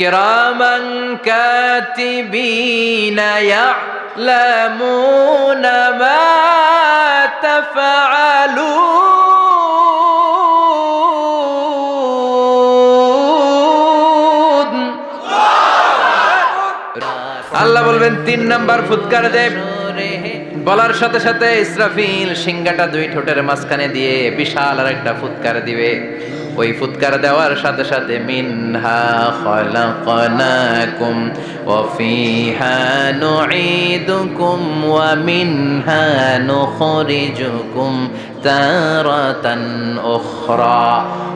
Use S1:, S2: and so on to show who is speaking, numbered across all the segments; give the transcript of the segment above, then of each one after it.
S1: كراما كاتبين يعلمون ما تفعلون আল্লাহ বলবেন তিন নাম্বার ফুৎকার দেব বলার সাথে সাথে ইসরাফিল সিংহাটা দুই ঠোঁটের মাঝখানে দিয়ে বিশাল আর একটা ফুৎকার দিবে ওই ফুৎকার দেওয়ার সাথে সাথে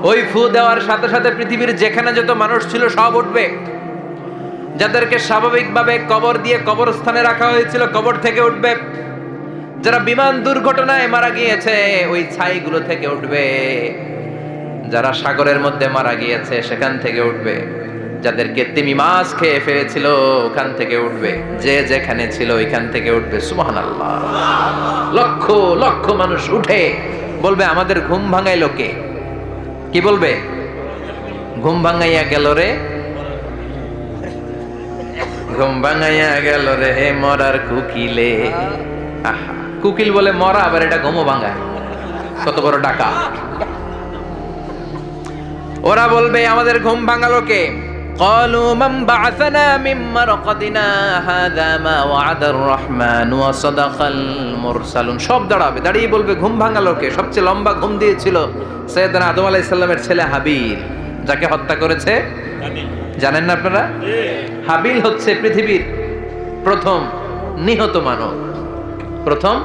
S1: ওই ফু দেওয়ার সাথে সাথে পৃথিবীর যেখানে যত মানুষ ছিল সব উঠবে। যাদেরকে স্বাভাবিকভাবে কবর দিয়ে কবরস্থানে রাখা হয়েছিল, কবর থেকে উঠবে। যারা বিমান দুর্ঘটনায় মারা গিয়েছে, ওই ছাইগুলো থেকে উঠবে। যারা সাগরের মধ্যে মারা গিয়েছে, সেখান থেকে উঠবে। যাদেরকে তিমি মাছ খেয়ে ফেলেছিল, ওখান থেকে উঠবে। যে যেখানে ছিল, ওইখান থেকে উঠবে। সুবহান আল্লাহ লক্ষ লক্ষ মানুষ উঠে। বলবে, আমাদের ঘুম ভাঙাই লোকে কি বলবে? ঘুম ভাঙাইয়া গেল রে। ঘুম ভাঙাইয়া গেল রে মরার কুকিলে। কুকিল বলে মরা, আবার এটা ঘুমো ভাঙায়। কত বড় ডাকা ওরা বলবে আমাদের ঘুম ভাঙালো কে قالوا من بعثنا من مرقدنا هذا ما وعد الرحمن وصدق المرسلون সব দাঁড়াবে দাঁড়িয়ে বলবে ঘুম ভাঙালো কে সবচেয়ে লম্বা ঘুম দিয়েছিল সৈয়দনা আদম আলাইহিস সালামের ছেলে হাবিল যাকে হত্যা করেছে জানেন না আপনারা হাবিল হচ্ছে পৃথিবীর প্রথম নিহত মানব প্রথম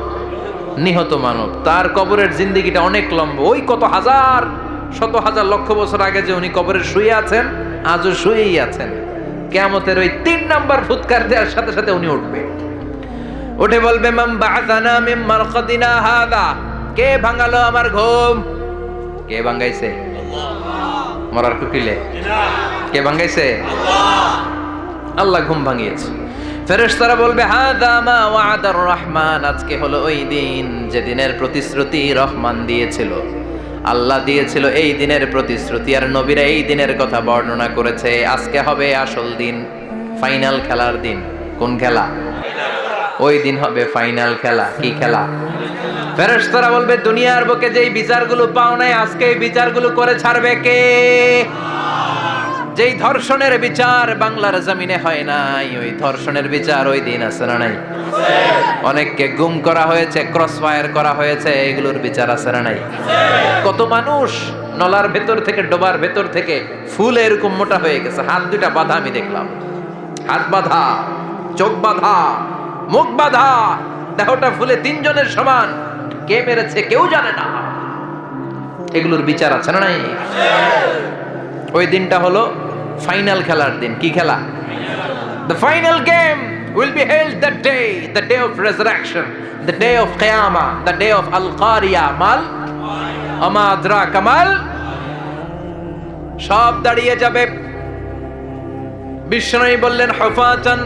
S1: নিহত মানব তার কবরের জিন্দিগিটা অনেক লম্বা ওই কত হাজার শত হাজার লক্ষ বছর আগে যে উনি কবরে শুয়ে আছেন আজও শুয়েই আছেন। কেয়ামতের ওই তিন নাম্বার ফুৎকার দেওয়ার সাথে সাথে উনি উঠবে উঠে বলবে মাম বাআসানা মিন মারকাদিনা হাদা? কে ভাঙালো আমার ঘুম? কে ভাঙাইছে? মরার কুকিলে। কে ভাঙাইছে? আল্লাহ। ঘুম ভাঙিয়েছে। ফেরেশতারা বলবে হাদা মা ওয়াদার রহমান। আজকে হলো ওই দিন যে দিনের প্রতিশ্রুতি রহমান দিয়েছিল। আল্লাহ দিয়েছিল এই দিনের প্রতিশ্রুতি আর নবীরা এই দিনের কথা বর্ণনা করেছে। আজকে হবে আসল দিন, ফাইনাল খেলার দিন। কোন খেলা? ওই দিন হবে ফাইনাল খেলা। কি খেলা? ফেরেশতারা বলবে, দুনিয়ার বুকে যেই বিচারগুলো পাও নাই, আজকে এই বিচারগুলো করে ছাড়বে কে? যেই ধর্ষণের বিচার বাংলার জমিনে হয় নাই, ওই ধর্ষণের বিচার ওই দিন আছে না নাই? অনেককে গুম করা হয়েছে ক্রস ফায়ার করা হয়েছে, এগুলোর বিচার আছে না নাই? কত মানুষ নলার ভেতর থেকে, ডোবার ভেতর থেকে ফুল এরকম মোটা হয়ে গেছে। হাত দুইটা বাধা আমি দেখলাম। হাত বাঁধা, চোখ বাঁধা, মুখ বাঁধা, দেহটা ফুলে তিনজনের সমান। কে মেরেছে কেউ জানে না। এগুলোর বিচার আছে না নাই? ওই দিনটা হলো ফাইনাল খেলার দিন। কি খেলা? The final game will be held the day the day of resurrection the day of কেয়ামা the day of আল কারিয়া মাল অমাদ্রা কামাল সব দাঁড়িয়ে যাবে। বিষ্ণু বললেন হফাচন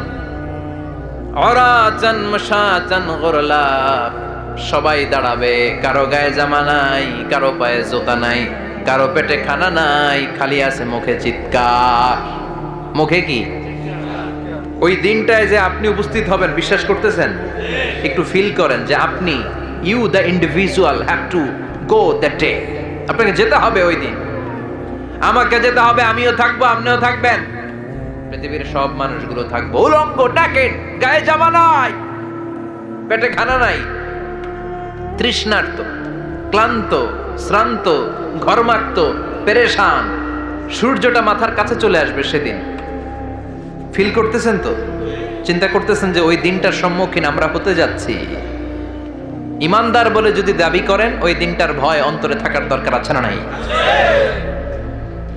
S1: অরাচন মশাচন গরলা সবাই দাঁড়াবে। কারও গায়ে জামা নাই, কারও পায়ে জোতা নাই। কারও পেটে খানা নাই, খালি আছে মুখে চিৎকার। মুখে কি? ওই দিনটায় যে আপনি উপস্থিত হবেন, বিশ্বাস করতেছেন? একটু ফিল করেন যে আপনি you the individual have to go the day আপনাকে যেতে হবে ওই দিন। আমাকে যেতে হবে, আমিও থাকব, আপনিও থাকবেন। পৃথিবীর সব মানুষগুলো থাকব। উলঙ্গ ডাকেন গায়ে জামা নাই, পেটে খানা নাই। তৃষ্ণার্ত, ক্লান্ত শ্রান্ত, ঘর্মাক্ত, পেরেশান। সূর্যটা মাথার কাছে চলে আসবে সেদিন। ফিল করতেছেন তো? চিন্তা করতেছেন যে ওই দিনটার সম্মুখীন আমরা হতে যাচ্ছি। ইমানদার বলে যদি দাবি করেন, ওই দিনটার ভয় অন্তরে থাকার দরকার আছে না নাই?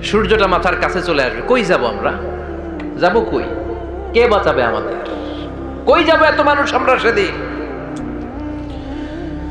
S1: সূর্যটা মাথার কাছে চলে আসবে। কই যাব আমরা? যাব কই? কে বাঁচাবে আমাদের? কই যাব এত মানুষ আমরা সেদিন?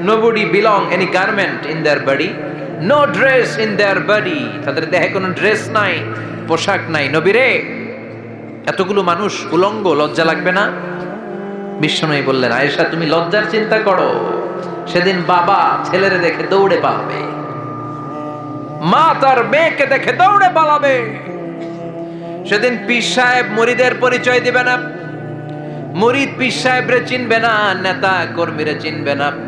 S1: nobody belong any garment in their body no dress in their body তাদের দেহে কোনো ড্রেস নাই, পোশাক নাই। নবীরে, এতগুলো মানুষ উলঙ্গ, লজ্জা লাগবে না? বিশ্বনয়ী বললেন, আয়েশা, তুমি লজ্জার চিন্তা করো। সেদিন বাবা ছেলেরে দেখে দৌড়ে পালাবে। মা তার মেয়েকে দেখে দৌড়ে পালাবে। সেদিন পীর সাহেব মুরিদের পরিচয় দিবে না। মুরিদ পীর সাহেবরে চিনবে না, নেতা কর্মীরে চিনবে না।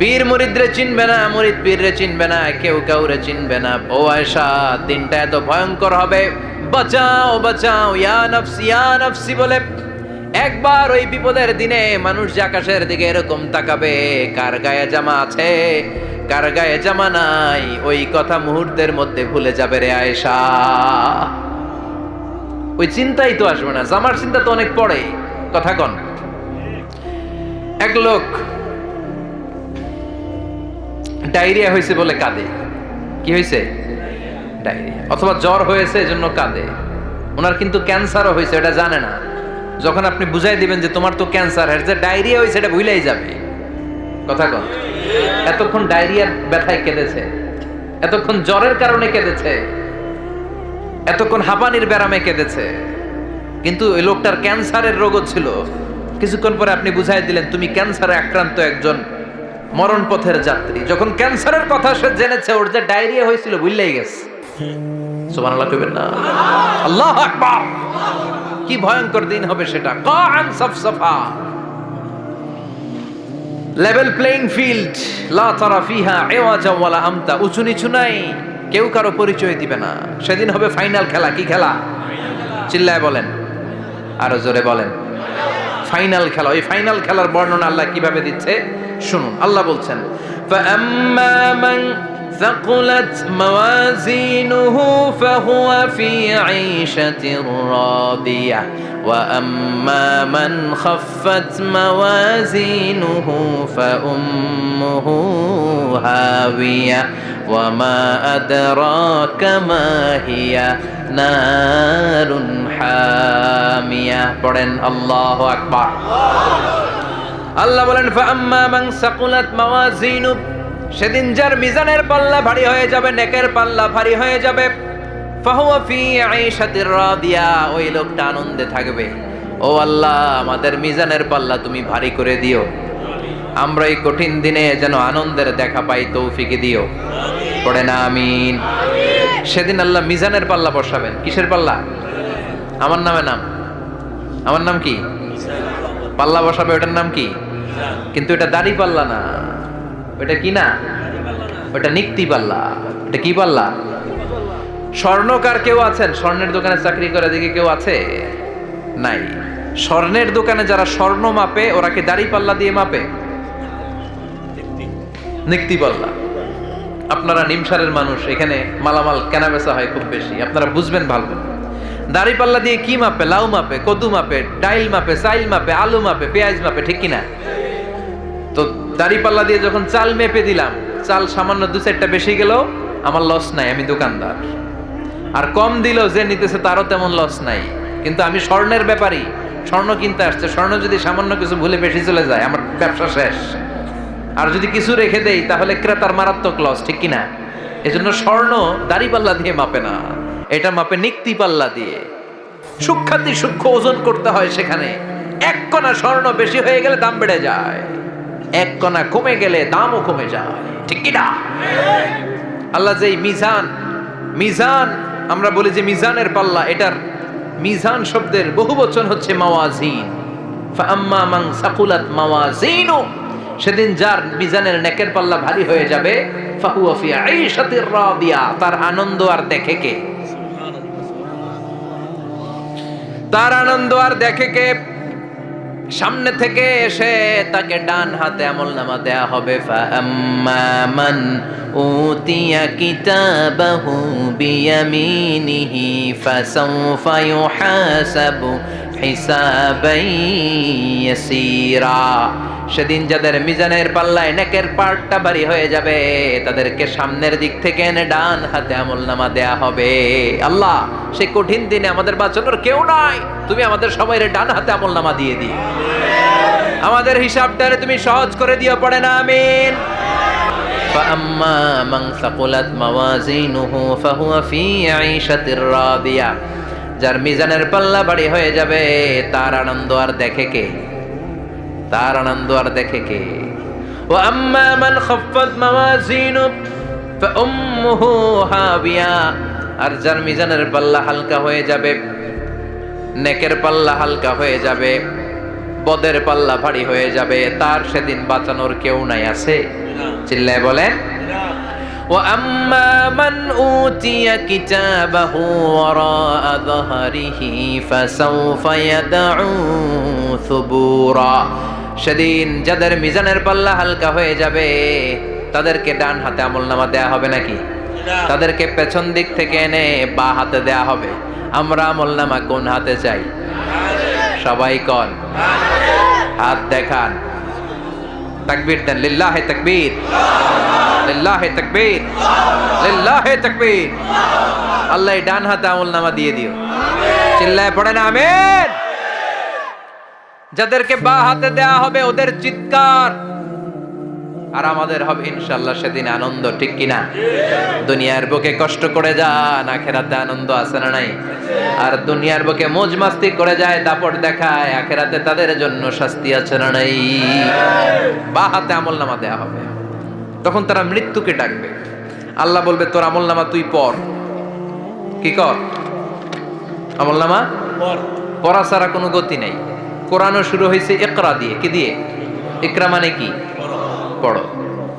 S1: পীর মুরিদরে চিনবে না, মুরিদ পীররে চিনবে না, কেউ কাউরে চিনবে না। ও আয়সা দিনটা এত ভয়ঙ্কর হবে। বাঁচাও বাঁচাও ইয়া নফসি বলে। একবার ওই বিপদের দিনে মানুষ যে আকাশের দিকে এরকম তাকাবে, কার গায়ে জামা আছে, কার গায়ে জামা নাই, ওই কথা মুহূর্তের মধ্যে ভুলে যাবে রে আয়েশা। ওই চিন্তাই তো আসবে না, জামার চিন্তা তো অনেক পড়ে। কথা কন। এক লোক ডায়রিয়া হয়েছে বলে কাঁদে। কি হয়েছে? ডায়রিয়া। অথবা জ্বর হয়েছে, এজন্য কাঁদে। ওনার কিন্তু ক্যান্সারও হয়েছে এটা জানে না। যখন আপনি বুঝাই দিবেন যে তোমার তো ক্যান্সার, এর যে ডায়রিয়া হয়েছে এটা ভুলেই যাবে। কথা কন। এতক্ষণ ডায়রিয়ার ব্যথায় কেঁদেছে। এতক্ষণ জ্বরের কারণে কেঁদেছে। এতক্ষণ হাঁপানির ব্যারামে কেঁদেছে। কিন্তু ওই লোকটার ক্যান্সারের রোগও ছিল। কিছুক্ষণ পরে আপনি বুঝাই দিলেন, তুমি ক্যান্সারে আক্রান্ত একজন মরণ পথের যাত্রী। যখন ক্যান্সারের কথা সে জেনেছে, ওর যে ডায়রিয়া হয়েছিল ভুললেই গেছে। সুবহানাল্লাহ কইবেন না। আল্লাহ আকবার! কি ভয়ঙ্কর দিন হবে সেটা। কান সফসফা লেভেল প্লেইং ফিল্ড লা তারা ফিহা ইওয়াজা ওয়ালা আমতা। উঁচু নিচু নাই। কেউ কারও পরিচয় দিবে না। সেদিন হবে ফাইনাল খেলা। কি খেলা? চিল্লায় বলেন। আরও জোরে বলেন। ফাইনাল খেলা ওই ফাইনাল খেলার বর্ণনা আল্লাহ কীভাবে দিচ্ছে? শুনুন আল্লাহ বলছেন ثقلت موازينه فهو في عيشة راضية وأما من خفت موازينه فأمه هاوية وما أدراك ما هي نار حامية পড়েন আল্লাহ আকবার আল্লাহ বলেন ফাম্মা মান সাকুলাত মাওয়াজিনু সেদিন যার মিজানের পাল্লা ভারী হয়ে যাবে, নেকের পাল্লা ভারী হয়ে যাবে। রাদিয়া, ওই লোকটা আনন্দে থাকবে। ও আল্লাহ, আমাদের মিজানের পাল্লা তুমি ভারী করে দিও। আমরা এই কঠিন দিনে যেন আনন্দের দেখা পাই, তৌফিকে দিও। পড়ে না, আমিন। সেদিন আল্লাহ মিজানের পাল্লা বসাবেন। কিসের পাল্লা? আমার নামে নাম। আমার নাম কি? পাল্লা বসাবে, ওটার নাম কি? কিন্তু এটা দাড়ি পাল্লা না। ওটা কি না? ওটা নিক্তি পাল্লা। এটা কি পাল্লা? স্বর্ণকার কেউ আছেন? স্বর্ণের দোকানে চাকরি করে দিকে কেউ আছে? নাই। স্বর্ণের দোকানে যারা স্বর্ণ মাপে, ওরা কি দাড়ি পাল্লা দিয়ে মাপে? নিক্তি পাল্লা। আপনারা নিমসারের মানুষ, এখানে মালামাল কেনা বেচা হয় খুব বেশি। আপনারা বুঝবেন ভালো। দাড়ি পাল্লা দিয়ে কি মাপে? লাউ মাপে, কদু মাপে, ডাইল মাপে, চাইল মাপে, আলু মাপে, পেঁয়াজ মাপে, ঠিক কিনা? তো দাড়ি পাল্লা দিয়ে যখন চাল মেপে দিলাম, চাল সামান্য দু চারটা বেশি গেল, আমার লস নাই, আমি দোকানদার। আর কম দিল যে নিতেছে তারও তেমন লস নাই। কিন্তু আমি স্বর্ণের ব্যাপারই স্বর্ণ কিনতে আসছে, স্বর্ণ যদি সামান্য কিছু ভুলে বেশি চলে যায়, আমার ব্যবসা শেষ। আর যদি কিছু রেখে দেই, তাহলে ক্রেতার মারাত্মক লস ঠিক কিনা? এজন্য স্বর্ণ দাড়ি পাল্লা দিয়ে মাপে না, এটা মাপে নিক্তি পাল্লা দিয়ে। সূক্ষাতি সূক্ষ্ম ওজন করতে হয় সেখানে। এক কণা স্বর্ণ বেশি হয়ে গেলে দাম বেড়ে যায়। এক কণা কমে গেলে দামও কমে যায়। ঠিক কিনা আল্লাহ যে মিজান মিজান, আমরা বলি যে মিজানের পাল্লা, এটার মিজান শব্দের বহু বচন হচ্ছে মাওয়াজিন। ফাম্মা মাং সাকুলাত মাওয়াজিনু, সেদিন যার মিজানের নেকের পাল্লা ভারী হয়ে যাবে ফাহুয়াফিয়া এই সাথে রাবিয়া তার আনন্দ আর দেখে কে? তার আনন্দ আর দেখে কে? সামনে থেকে এসে তাকে ডান হাতে আমল নামা দেয়া হবে। উতিয়া কিতাবাহু বিয়ামিনিহি, ফাসাউফা ইউহাসাবু হিসাবাই ইয়াসীরা। সেদিন যাদের মিজানের পাল্লায় নেকের পার্টটা ভারী হয়ে যাবে তাদেরকে সামনের দিক থেকে এনে ডান হাতে আমল নামা দেয়া হবে আল্লাহ সেই কঠিন দিনে আমাদের বাঁচানোর কেউ নাই তুমি আমাদের সবাই ডান হাতে আমল নামা দিয়ে দিও আমাদের হিসাবটারে তুমি সহজ করে দিও পড়ে না আমিন فأما من ثقلت موازينه فهو في عيشة راضية যার মিজানের পাল্লা বাড়ি হয়ে যাবে তার আনন্দ আর দেখে কে তার আনন্দ আর দেখে কে? ও আম্মা মান খফফাত মাওয়াজিনু ফাউম্মুহু হাবিয়া। আর যার মিজানের পাল্লা হালকা হয়ে যাবে, নেকের পাল্লা হালকা হয়ে যাবে, বদের পাল্লা ভারী হয়ে যাবে, তার সেদিন বাঁচানোর কেউ নাই আছে? চিল্লায় বলেন। ও আম্মা মান উতিয়া কিতাবাহু ওয়ারা যহরিহি ফাসাউফা ইয়াদউ সুবুরা। সেদিন যাদের মিজানের পাল্লা হালকা হয়ে যাবে তাদেরকে ডান হাতে আমল নামা দেয়া হবে নাকি? তাদেরকে পেছন দিক থেকে এনে বা হাতে দেয়া হবে। আমরা আমল নামা কোন হাতে চাই? সবাই কন। হাত দেখান। তাকবীর দেন। লিল্লাহে তাকবীর। লিল্লাহে তাকবীর। লিল্লাহে তাকবীর। আল্লাহ ডান হাতে আমল নামা দিয়ে দিও। চিল্লায় পড়ে না আমিন। যাদেরকে বা হাতে দেয়া হবে ওদের চিৎকার। আর আমাদের হবে ইনশাল্লাহ সেদিন আনন্দ ঠিক কিনা? দুনিয়ার বুকে কষ্ট করে যান আখেরাতে আনন্দ আছে না নাই? আর দুনিয়ার বুকে মোজ মাস্তি করে যায় দাপট দেখায় আখেরাতে তাদের জন্য শাস্তি আছে না নাই? বা হাতে আমল নামা দেয়া হবে। তখন তারা মৃত্যুকে ডাকবে। আল্লাহ বলবে তোর আমল নামা তুই পর কি কর? আমল নামা পড়া ছাড়া কোনো গতি নাই। কোরআনও শুরু হয়েছে একরা দিয়ে। কি দিয়ে? ইকরা মানে কি? পড়ো।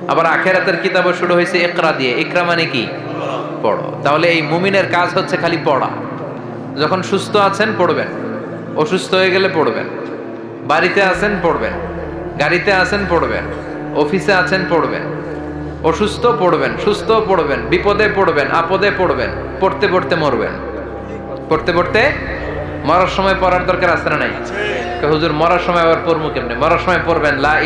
S1: আবার আখেরাতের কিতাবও শুরু হয়েছে একরা দিয়ে। ইকরা মানে কি? পড়ো। তাহলে এই মুমিনের কাজ হচ্ছে খালি পড়া। যখন সুস্থ আছেন, পড়বেন। অসুস্থ হয়ে গেলে পড়বেন। বাড়িতে আছেন, পড়বেন। গাড়িতে আছেন, পড়বেন। অফিসে আছেন, পড়বেন। অসুস্থ, পড়বেন। সুস্থ, পড়বেন। বিপদে পড়বেন, আপদে পড়বেন। পড়তে পড়তে মরবেন। পড়তে পড়তে মরার সময় পড়ার দরকার আছে না নাই? হুজুর মরার সময় আবার পড়ব কেমনে? মরার সময় পড়বেন, লা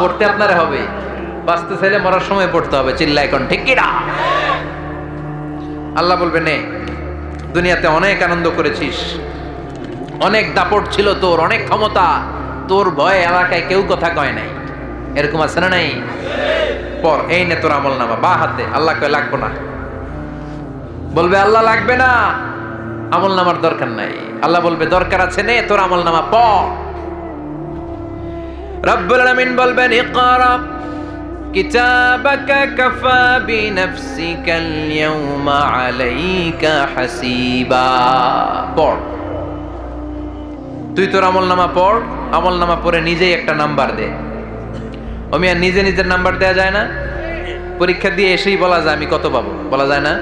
S1: পড়তে আপনার হবে। বাঁচতে চাইলে মরার সময় পড়তে হবে চিল্লা এখন ঠিক কিনা? আল্লাহ বলবে, নে, দুনিয়াতে অনেক আনন্দ করেছিস। অনেক দাপট ছিল তোর, অনেক ক্ষমতা। তোর ভয়ে এলাকায় কেউ কথা কয় নাই। এরকম আছে না নাই? পর এই নে তোর আমল নামা বা হাতে। আল্লাহ কয়, লাগবো না। বলবে, আল্লাহ লাগবে না। আমল নামার দরকার নাই। আল্লাহ বলবে, দরকার আছে নে, তোর আমল নামা পড় রব্বুল আলামিন বলবেন, ইকরা কিতাবাকা কাফা ইয়াউমা আলাইকা হাসিবা। পড়। তুই তোর আমল নামা পড়, আমল নামা পড়ে নিজেই একটা নাম্বার দে। আর নিজে নিজের নাম্বার দেয়া যায় না? পরীক্ষা দিয়ে এসেই বলা যায়, আমি কত পাবো? বলা যায় না?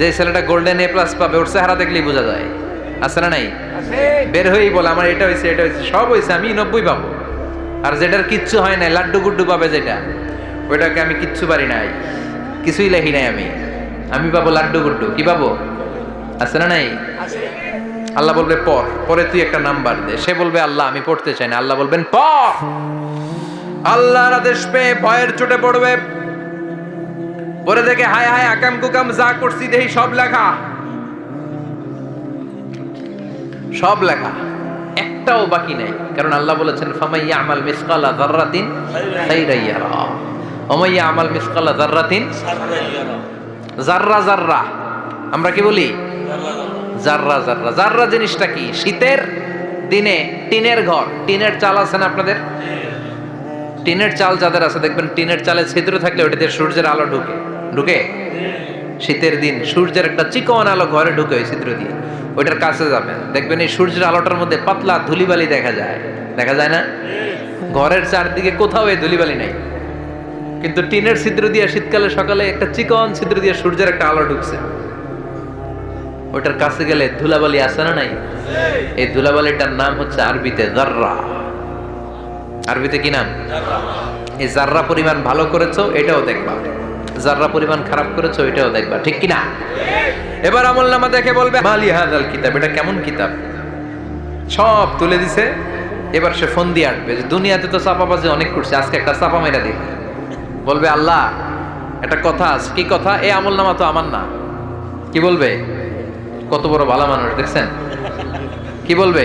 S1: যে ছেলেটা গোল্ডেন এ প্লাস পাবে ওর চেহারা দেখলেই বোঝা যায়। আছে না নাই? বের হয়েই বলে আমার এটা হয়েছে এটা হয়েছে সব হয়েছে আমি নব্বই পাবো। আর যেটার কিচ্ছু হয় নাই লাড্ডু গুড্ডু পাবে যেটা ওইটাকে আমি কিচ্ছু পারি নাই। কিছুই লেখি নাই আমি। আমি পাবো লাড্ডু গুড্ডু। কি পাবো? আছে না নাই? আল্লাহ বলবে পর পরে তুই একটা নাম্বার দে। সে বলবে আল্লাহ আমি পড়তে চাই না। আল্লাহ বলবেন পর আল্লাহর আদেশ পেয়ে ভয়ের চোটে পড়বে। পরে দেখে, হায় হায়, আকাম কুকাম যা করছি, দেহি, সব লেখা। সব লেখা। একটাও বাকি নাই। কারণ আল্লাহ বলেছেন ফামাইয়া আমাল মিসকালা যাররাতিন খাইরান ইয়ারা। ওমাইয়া আমাল মিসকালা যাররাতিন জাররা জাররা আমরা কি বলি? জাররা জাররা জাররা জিনিসটা কি? শীতের দিনে টিনের ঘর। টিনের চাল আছে না আপনাদের? টিনের চাল যাদের আছে, দেখবেন টিনের চালে ছিদ্র থাকলে ওটাতে সূর্যের আলো ঢুকে। ঢুকে? শীতের দিন, সূর্যের একটা চিকন আলো ঘরে ঢুকে ওই ছিদ্র দিয়ে। ওইটার কাছে যাবেন। দেখবেন এই সূর্যের আলোটার মধ্যে পাতলা ধুলিবালি দেখা যায়। দেখা যায় না? ঘরের চারদিকে কোথাও এই ধুলিবালি নাই। কিন্তু টিনের ছিদ্র দিয়ে শীতকালে সকালে একটা চিকন ছিদ্র দিয়ে সূর্যের একটা আলো ঢুকছে। ওটার কাছে গেলে ধুলাবালি আছে না নাই? এই ধুলাবালিটার নাম হচ্ছে আরবিতে জাররা আরবিতে কি নাম? এই জাররা পরিমাণ ভালো করেছ, এটাও দেখবা। জাররা পরিমাণ খারাপ করেছ, এটাও দেখবা, ঠিক কি না এবার আমল নামা দেখে বলবে মালি হাদাল কিতাব? এটা কেমন কিতাব? সব তুলে দিছে, এবার সে ফোন দিয়ে আটবে যে দুনিয়াতে তো চাপাবাজি অনেক করছে, আজকে একটা চাপা মেরা দিই বলবে, আল্লাহ, একটা কথা আছে। কি কথা? এই আমল নামা তো আমার না। কি বলবে? কত বড় ভালো মানুষ, দেখছেন? কি বলবে?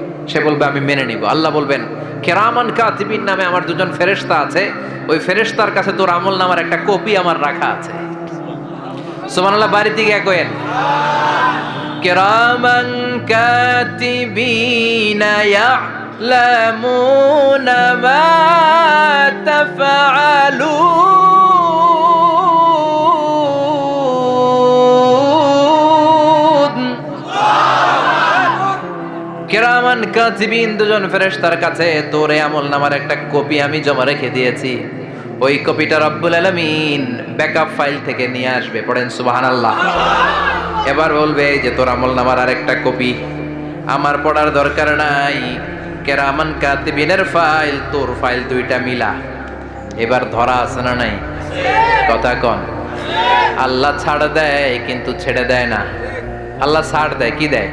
S1: সে বলবে, আমি মেনে নিব। আল্লাহ বলবেন, কেরামান কাতিবিন নামে আমার দুজন ফেরেশতা আছে। ওই ফেরেশতার কাছে তোর আমল নামার একটা কপি আমার রাখা আছে। সুবহানাল্লাহ বাড়ি থেকে একয়েন কেরামান কাতিবিনা ইয়ালামুনা মা তাফআলুন কেরামান কাতিবিন দুজন ফেরেশতার কাছে, তোরে আমল নামার একটা কপি আমি জমা রেখে দিয়েছি। ওই কপিটা রব্বুল আলামিন ব্যাকআপ ফাইল থেকে নিয়ে আসবে। পড়েন সুবহানাল্লাহ। এবার বলবে যে তোর আমল নামার আরেকটা কপি। আমার পড়ার দরকার নাই। কেরামান কাতিবিনের ফাইল, তোর ফাইল দুইটা মিলা। এবার ধরা আছে না নাই? কথা কন। আল্লাহ ছাড় দেয়, কিন্তু ছেড়ে দেয় না। আল্লাহ ছাড় দেয়, কি দেয়?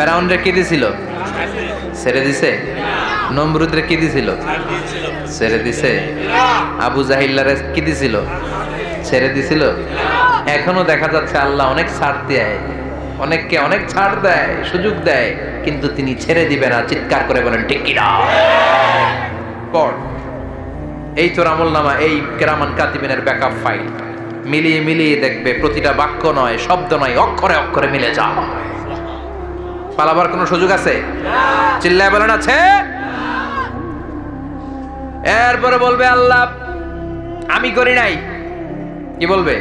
S1: ফেরাউনরে কি দিছিল? ছেড়ে দিছে? নমরুদরে কি দিছিল? ছেড়ে দিছে? আবু জাহিল্লারে কি দিছিল? ছেড়ে দিছিল? এখনও দেখা যাচ্ছে আল্লাহ অনেক ছাড় দেয়। অনেককে অনেক ছাড় দেয়, সুযোগ দেয়, কিন্তু তিনি ছেড়ে দিবে না, চিৎকার করে বলেন, ঠিক কিনা? পড় এই তোর আমল নামা, এই কেরামান কাতিবিনের ব্যাকআপ ফাইল মিলিয়ে মিলিয়ে দেখবে, প্রতিটা বাক্য নয়, শব্দ নয়, অক্ষরে অক্ষরে মিলে যা পালাবার কোনো সুযোগ আছে? চিল্লায় বলেন আছে? এরপরে বলবে, আল্লাহ, আমি করি নাই। কি বলবে?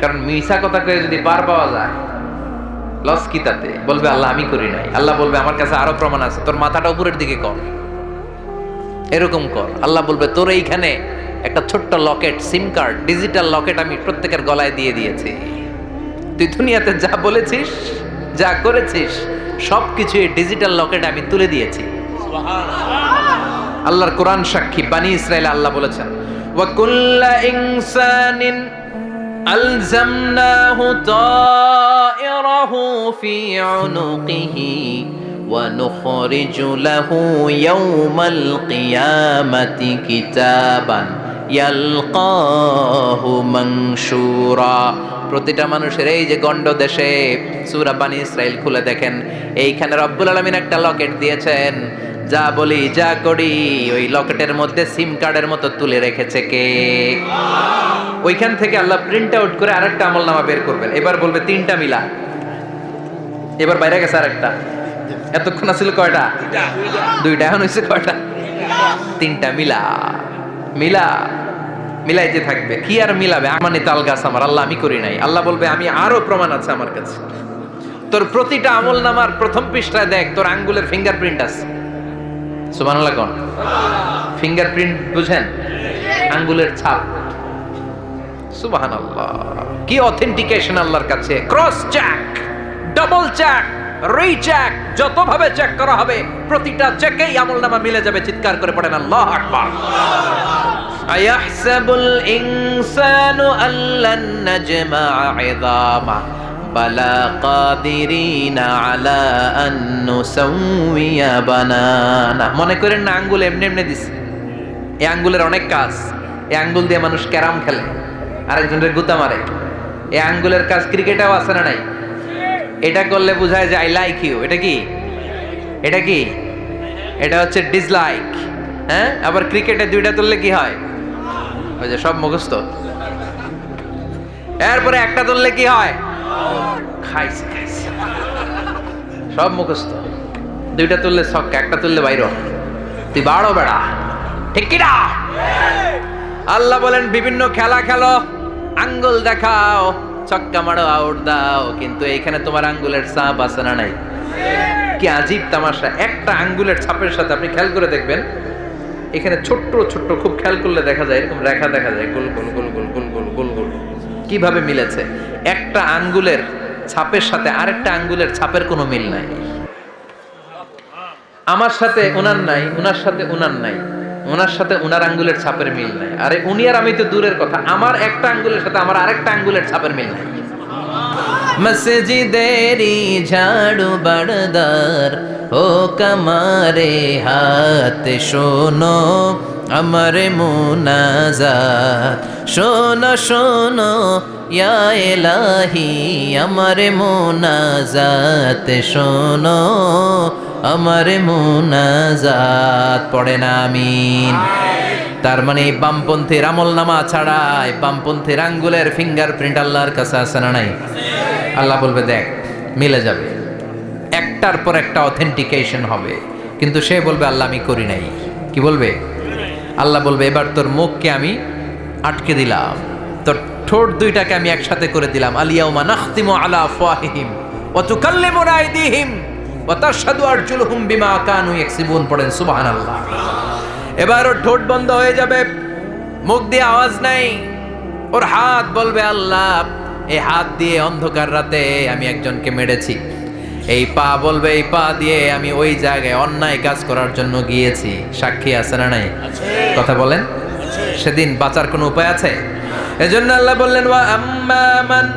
S1: কারণ মিশা কথা করে যদি পার পাওয়া যায়, লস কি তাতে? বলবে, আল্লাহ, আমি করি নাই। আল্লাহ বলবে, আমার কাছে আরও প্রমাণ আছে, তোর মাথাটা উপরের দিকে কর। এরকম কর। আল্লাহ বলবে, তোর এইখানে একটা ছোট্ট locket, SIM card, digital locket আমি প্রত্যেকের গলায় দিয়ে দিয়েছি। তুই দুনিয়াতে যা বলেছিস যা করেছিস সব কিছু এই ডিজিটাল লকেট আমি তুলে দিয়েছি আল্লাহর কোরআন সাক্ষী বানি ইসরায়েল আল্লাহ বলেছেন ওয়াকুল্লা ইনসানিন আলজামনাহু তায়রাহু ফি উনুকিহি ونخرج له يوم القيامة كتابا يلقاه منشورا প্রতিটা মানুষের এই যে গন্ড দেশে সুরা বানি ইসরাইল খুলে দেখেন, এইখানে রব্বুল আলমিন একটা লকেট দিয়েছেন, যা বলি, যা করি। ওই লকেটের মধ্যে সিম কার্ডের মতো তুলে রেখেছে কে? ওইখান থেকে আল্লাহ প্রিন্ট আউট করে আরেকটা আমল নামা বের করবেন। এবার বলবে তিনটা মিলা। এবার বাইরে গেছে আরেকটা। এতক্ষণ আছিল কয়টা? দুইটা। এখন হয়েছে কয়টা? তিনটা। মিলা। মিলা। মিলাইতে থাকবে। কি আর মিলাবে? আমানি তাল গাছ আমার, আল্লাহ আমি করি নাই। আল্লাহ বলবে, আমি আরও প্রমাণ আছে আমার কাছে। তোর প্রতিটা আমল নামার প্রথম পৃষ্ঠায় দেখ, তোর আঙ্গুলের ফিঙ্গারপ্রিন্ট আছে। সুবহানাল্লাহ কোন? ফিঙ্গারপ্রিন্ট বুঝেন? আঙ্গুলের ছাপ। সুবহানাল্লাহ। কি অথেন্টিকেশন আল্লাহর কাছে? Cross check double check recheck যতভাবে check করা হবে, প্রতিটা চেকেই আমল নামা মিলে যাবে। চিৎকার করে পড়েন, আল্লাহ আকবার। আয়াহসাবুল ইনসানু আল্লান নাজমা ইযামা বালা কাদিরিনা আলা আন নুসাউইয়া বানানা মনে করেন না, আঙ্গুল এমনি এমনি দিছে। এই আঙ্গুলের অনেক কাজ। এই আঙ্গুল দিয়ে মানুষ ক্যারাম খেলে। আরেকজনের গুতা মারে। এই আঙ্গুলের কাজ ক্রিকেটেও আছে না নাই? এটা করলে বোঝায় যে আই লাইক ইউ এটা কি? এটা কি? এটা হচ্ছে ডিসলাইক হ্যাঁ? আবার ক্রিকেটে দুইটা তুললে কি হয়? ওই যে সব মুখস্থ। এরপরে একটা তুললে কি হয়? খাইছে খাইছে। সব মুখস্থ। দুইটা তুললে ছক্কা, একটা তুললে বাইর। তুই বাড়ো বেড়া। ঠিক কি না আল্লাহ বলেন, বিভিন্ন খেলা খেলো, আঙ্গুল দেখাও, ছক্কা মারো, আউট দাও। কিন্তু এখানে তোমার আঙ্গুলের ছাপ আছে না নাই? কি আজীব তামাশা। একটা আঙ্গুলের ছাপের সাথে আপনি খেয়াল করে দেখবেন এখানে ছোট্ট ছোট্ট খুব খেয়াল করলে দেখা যায়, এরকম রেখা দেখা যায়, গোল গোল গোল গোল গোল গোল গোল গোল। কীভাবে মিলেছে? একটা আঙ্গুলের ছাপের সাথে আরেকটা আঙ্গুলের ছাপের কোনো মিল নাই। আমার সাথে ওনার নাই ওনার সাথে ওনার নাই ওনার সাথে ওনার আঙ্গুলের ছাপের মিল নাই। আরে উনি আর আমি তো দূরের কথা, আমার একটা আঙ্গুলের সাথে আমার আরেকটা আঙ্গুলের ছাপের মিল নাই। মসজিদেরি ঝাড়ু বাড়দার ও কমারে হাত শোনো, আমার মুনাজাত। শোনো শোনো, ইয়া এলাহি আমার মুনাজাত শোনো, আমার মুনাজাত। পড়ে না আমিন। তার মানে বামপন্থীর আমল নামা ছাড়াই বামপন্থীর আঙ্গুলের ফিঙ্গারপ্রিন্ট আল্লাহর কাছে আছে না নাই? আল্লাহ বলবে, দেখ, মিলে যাবে। একটার পর একটা অথেন্টিকেশন হবে। কিন্তু সে বলবে, আল্লাহ, আমি করি নাই। কি বলবে? আল্লাহ বলবে, এবার তোর মুখকে আমি আটকে দিলাম। তোর ঠোঁট দুইটাকে আমি একসাথে করে দিলাম। আলিয়াউমা নাখতিমু আলা আফওয়াহিহিম ওয়া তুকাল্লিমুনা আইদিহিম ওয়া তাশহাদু আরজুলুহুম বিমা কানু ইয়াকসিবুন। পড়েন, সুবহানাল্লাহ। এবার ওর ঠোঁট বন্ধ হয়ে যাবে। মুখ দিয়ে আওয়াজ নাই। ওর হাত বলবে, আল্লাহ এই হাত দিয়ে অন্ধকার রাতে আমি একজনকে মেরেছি। এই পা বলবে এই পা দিয়ে আমি ওই জায়গায় অন্যায় কাজ করার জন্য গিয়েছি সাক্ষী আছে না নাই কথা বলেন সেদিন বাঁচার কোনো উপায় আছে এজন্য আল্লাহ বললেন ওয়া আম্মা মান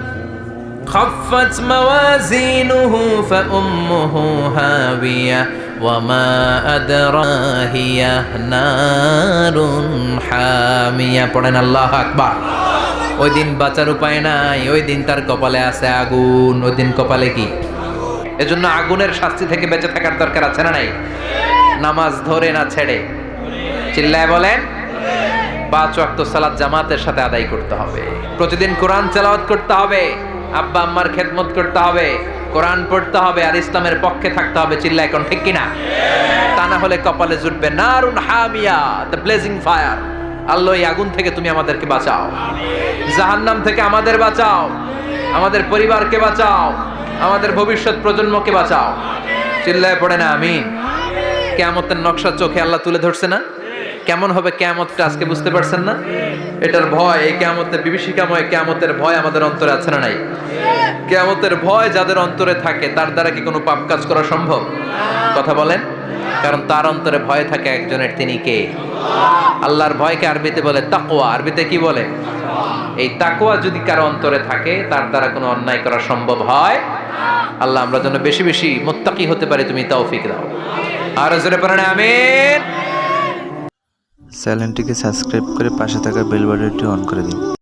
S1: خفت موازينه فأمه هاوية وما أدراهي نار حامية পড়েন আল্লাহ আকবার ওই দিন বাঁচার উপায় নাই ওই দিন তার কপালে আছে আগুন ওই দিন কপালে কি এজন্য আগুনের শাস্তি থেকে বেঁচে থাকার দরকার আছে না নাই? নামাজ ধরে না ছেড়ে। চিল্লায় বলেন, পাঁচ ওয়াক্ত সালাত জামাতের সাথে আদায় করতে হবে। প্রতিদিন কোরআন তেলাওয়াত করতে হবে, আব্বা আম্মার খেদমত করতে হবে, কোরআন পড়তে হবে আর ইসলামের পক্ষে থাকতে হবে চিল্লা এখন ঠিক কিনা? তা না হলে কপালে জুটবে নারুন হামিয়া, দ্য ব্লেজিং ফায়ার। আল্লাহ এই আগুন থেকে তুমি আমাদেরকে বাঁচাও। জাহান্নাম থেকে আমাদের বাঁচাও। আমাদের পরিবারকে বাঁচাও। আমাদের ভবিষ্যৎ প্রজন্মকে বাঁচাও। চিল্লায় পড়ে না আমিন। কেয়ামতের নকশা চোখে আল্লাহ তুলে ধরছে না? কেমন হবে কেয়ামতটা আজকে বুঝতে পারছেন না? এটার ভয় এই কেয়ামতের বিভীষিকাময় কেয়ামতের ভয় আমাদের অন্তরে আছে না নাই? কেয়ামতের ভয় যাদের অন্তরে থাকে তার দ্বারা কি কোনো পাপ কাজ করা সম্ভব? কথা বলেন। কারণ তার অন্তরে ভয় থাকে একজনের তিনি কে? আল্লাহর ভয়কে আরবিতে বলে তাকোয়া আরবিতে কি বলে? এই তাকোয়া যদি কারও অন্তরে থাকে, তার দ্বারা কোনো অন্যায় করা সম্ভব হয় আল্লাহ আমরা যেন বেশি বেশি মোত্তাকি হতে পারি, তুমি তৌফিক দাও। আর জোরে পড়ে আমিন।
S2: চ্যানেলটিকে সাবস্ক্রাইব করে পাশে থাকা বেল বাটনটি অন করে দিন।